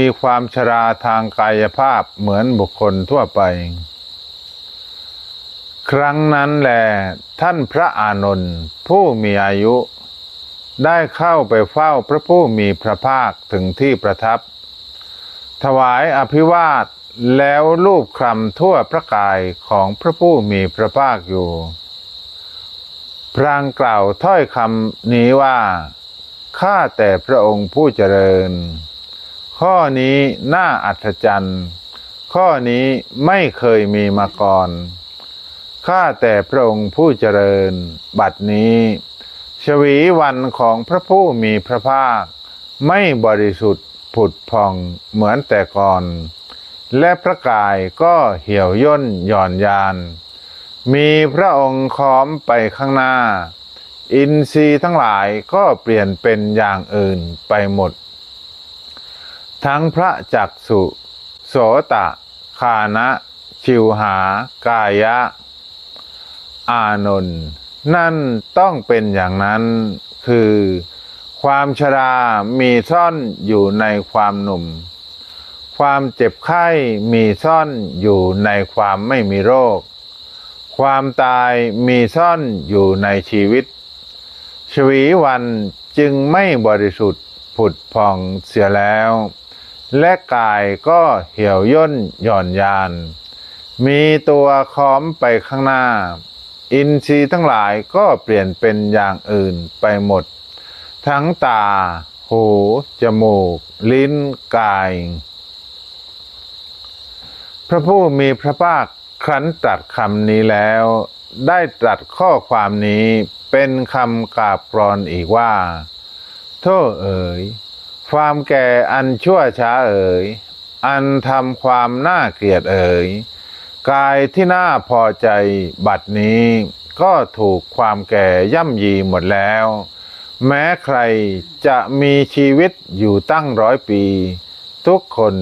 มีความชราทางกายภาพเหมือนบุคคลทั่วไป ครั้งนั้นแหลท่านพระอานนท์ผู้มีอายุ ได้เข้าไปเฝ้าพระผู้มีพระภาคถึงที่ประทับ ถวายอภิวาทแล้วรูปคลำทั่วพระกายของพระผู้มีพระภาคอยู่ พรางกล่าวถ้อยคำนี้ว่า ข้าแต่พระองค์ผู้เจริญ ข้อนี้น่าอัศจรรย์ ข้อนี้ไม่เคยมีมาก่อน ข้าแต่พระองค์ผู้เจริญ บัดนี้ ชวีวันของพระผู้มีพระภาค ไม่บริสุทธิ์ผุดพองเหมือนแต่ก่อน และพระกายก็เหี่ยวย่นหย่อนยาน มีพระองค์ค้อมไปข้างหน้า อินทรีย์ทั้งหลายก็เปลี่ยนเป็นอย่างอื่นไปหมด ทั้งพระจักสุโสตะคานะ ชิวหา กายะ อานนท์นั่นต้องเป็นอย่างนั้นคือ ความชรามีซ่อนอยู่ในความหนุ่ม ความเจ็บไข้มีซ่อนอยู่ในความไม่มีโรค ความตายมีซ่อนอยู่ในชีวิต ชวีวันจึงไม่บริสุทธิ์ผุดผ่องเสียแล้ว และกายก็เหี่ยวย่นหย่อนยาน มีตัวค้อมไปข้างหน้า อินทรีย์ทั้งหลายก็เปลี่ยนเป็นอย่างอื่นไปหมด ทั้งตา หู จมูก ลิ้น กาย พระผู้มีพระภาคครั้นตรัสคำนี้แล้ว ได้ตรัสข้อความนี้เป็นคำกราบกรอนอีกว่า โทษเอ๋ย ความแก่อันชั่วช้าเอ๋ย อันทำความน่าเกลียดเอ๋ย กายที่น่าพอใจบัดนี้ก็ถูกความแก่ย่ำยีหมดแล้ว แม้ใครจะมีชีวิตอยู่ตั้งร้อยปี ทุกคน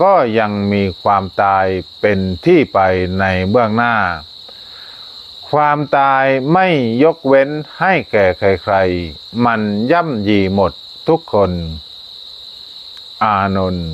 ก็ยังมีความตายเป็นที่ไปในเบื้องหน้า ความตายไม่ยกเว้นให้แก่ใครๆ มันย่ำยีหมดทุกคน อานนท์